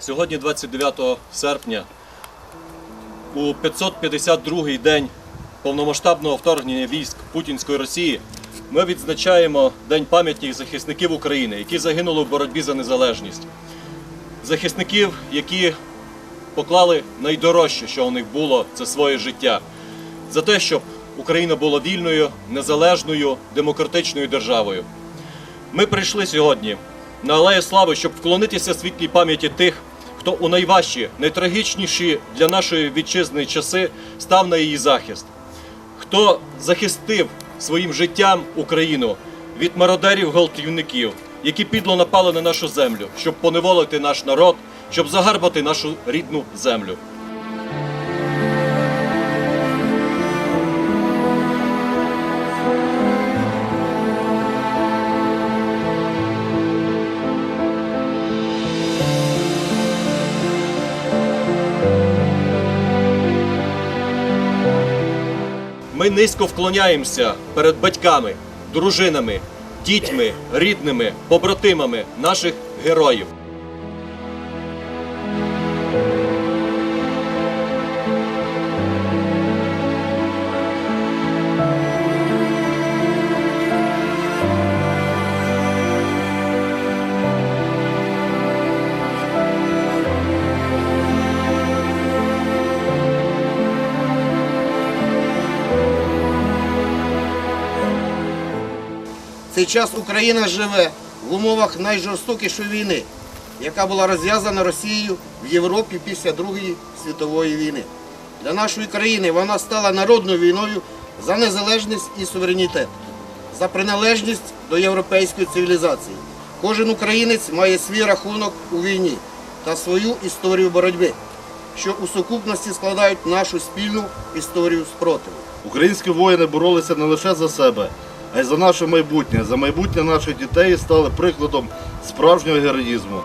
Сьогодні, 29 серпня, у 552-й день повномасштабного вторгнення військ Путінської Росії, ми відзначаємо День пам'яті захисників України, які загинули в боротьбі за незалежність. Захисників, які поклали найдорожче, що у них було, це своє життя. За те, щоб Україна була вільною, незалежною, демократичною державою. Ми прийшли сьогодні на Алею Слави, щоб вклонитися світлій пам'яті тих, хто у найважчі, найтрагічніші для нашої вітчизни часи став на її захист, хто захистив своїм життям Україну від мародерів гвалтівників, які підло напали на нашу землю, щоб поневолити наш народ, щоб загарбати нашу рідну землю. Ми низько вклоняємося перед батьками, дружинами, дітьми, рідними, побратимами наших героїв. Цей час Україна живе в умовах найжорстокішої війни, яка була розв'язана Росією в Європі після Другої світової війни. Для нашої країни вона стала народною війною за незалежність і суверенітет, за приналежність до європейської цивілізації. Кожен українець має свій рахунок у війні та свою історію боротьби, що у сукупності складають нашу спільну історію спротиву. Українські воїни боролися не лише за себе, а й за наше майбутнє, за майбутнє наших дітей стали прикладом справжнього героїзму.